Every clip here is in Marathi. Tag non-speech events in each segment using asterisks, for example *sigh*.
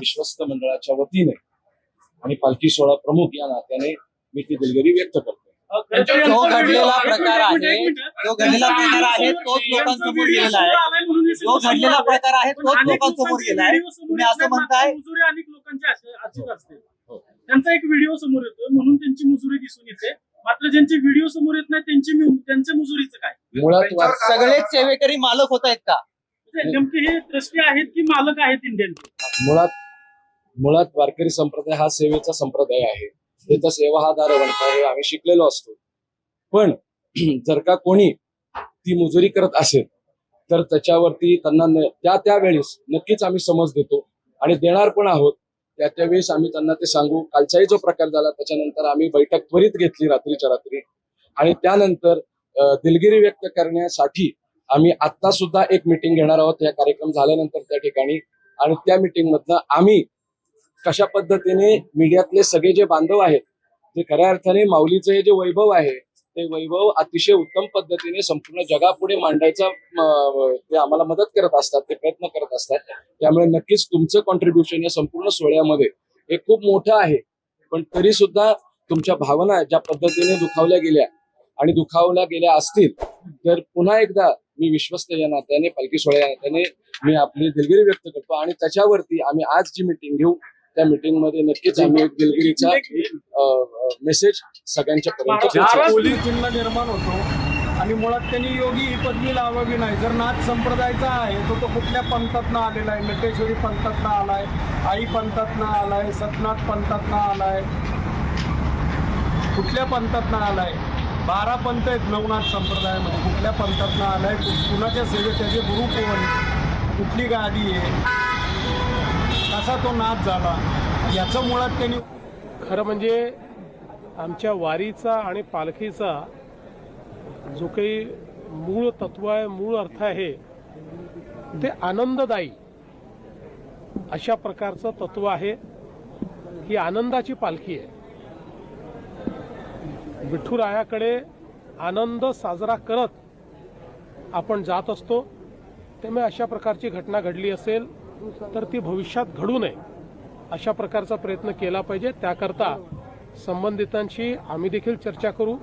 विश्वस्त मंडळाच्या वतीने आणि पालखी सोहळा प्रमुख या नात्याने मी ती दिलगिरी व्यक्त करतो. जो घडलेला प्रकार आहे. जो घडलेला प्रकार आहे तोच लोकांसमोर गेलेला आहे. जो घडलेला प्रकार आहे तोच लोकांसमोर गेला आहे. तुम्ही असं म्हणताय मुजुरी अनेक लोकांची अशी- अशीच असते. हो. त्यांचा एक व्हिडिओ समोर येतो म्हणून त्यांची मुजुरी दिसून येते. मात्र ज्यांचे व्हिडिओ समोर येत नाही त्यांची मु- त्यांच्या मुजुरीचं काय? मुळात सगळेच सेवेकरी मालक होत आहेत का? म्हणजे नेमके हे ट्रस्टी आहेत की मालक आहेत इंडियनचे मुळात मुळात वारकरी संप्रदाय हा सेवेचा संप्रदाय आहे. तिथं सेवा हा दार बनता हे आम्ही शिकलेलो असतो. पण *clears throat* जर का कोणी ती मुजुरी करत असेल तर त्याच्यावरती त्यांना त्या त्यावेळेस नक्कीच आम्ही समज देतो आणि देणार पण आहोत. त्या त्यावेळेस आम्ही त्यांना ते सांगू. कालचाही जो प्रकार झाला त्याच्यानंतर आम्ही बैठक त्वरित घेतली रात्रीच्या रात्री. आणि त्यानंतर दिलगिरी व्यक्त करण्यासाठी आम्ही आता सुद्धा एक मिटिंग घेणार आहोत. या कार्यक्रम झाल्यानंतर त्या ठिकाणी आणि त्या मिटिंग मधनं आम्ही कशा पद्धतीने मीडियातले सगळे जे बांधव आहेत ते खऱ्या अर्थाने माऊलीचं हे जे वैभव आहे ते वैभव अतिशय उत्तम पद्धतीने संपूर्ण जगापुढे मांडायचा ते आम्हाला मदत करत असतात ते प्रयत्न करत असतात. त्यामुळे नक्कीच तुमचं कॉन्ट्रीब्युशन या संपूर्ण सोहळ्यामध्ये हे खूप मोठं आहे. पण तरी सुद्धा तुमच्या भावना ज्या पद्धतीने दुखावल्या गेल्या आणि दुखावल्या गेल्या असतील तर पुन्हा एकदा मी विश्वस्त या नात्याने पालखी सोहळ्या नात्याने मी आपली दिलगिरी व्यक्त करतो आणि त्याच्यावरती आम्ही आज जी मिटिंग घेऊ त्या मिटिंगमध्ये नक्कीच आम्ही एक दिलगिरीचा मेसेज सगळ्यांच्या पर्यंत. पोलीस चिन्ह निर्माण होतो. आणि मुळात त्यांनी योगी ही पदवी लावावी नाही. जर नाथ संप्रदायाचा आहे तर तो कुठल्या पंथातनं आलेला आहे? नटेश्वरी पंथातनं आलाय आई पंथातनं आलाय सतनाथ पंथातनं आलाय? कुठल्या पंथातनं आलाय? बारा पंथ आहेत नवनाथ संप्रदायामध्ये. कुठल्या पंथातनं आलाय? कुणाच्या सेवेत त्याचे गुरु कोण? कुठली गादी आहे? असा तो नाद झाला. याचं मुळात त्यांनी खरं म्हणजे आमच्या वारीचा आणि पालखीचा जो काही मूळ तत्व आहे मूळ अर्थ आहे ते आनंददायी अशा प्रकारचं तत्व आहे. ही आनंदाची पालखी आहे. विठ्ठुरायाकडे आनंद साजरा करत आपण जात असतो. त्यामुळे अशा प्रकारची घटना घडली असेल. तर ती भविष्यात घडू नये अशा प्रकारचा प्रयत्न केला पाहिजे. त्याकरता संबंधितांशी आम्ही देखील चर्चा करू.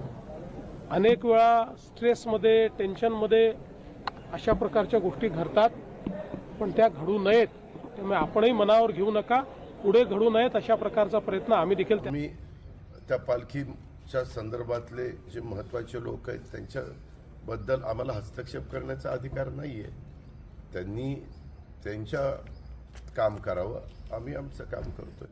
अनेक वेळा स्ट्रेसमध्ये टेन्शनमध्ये अशा प्रकारच्या गोष्टी घडतात पण त्या घडू नयेत. त्यामुळे आपणही मनावर घेऊ नका. पुढे घडू नयेत अशा प्रकारचा प्रयत्न आम्ही देखील मी त्या पालखीच्या संदर्भातले जे महत्त्वाचे लोक आहेत त्यांच्याबद्दल आम्हाला हस्तक्षेप करण्याचा अधिकार नाही आहे त्यांनी त्यांच्या काम करावं आम्ही आमचं काम करतोय.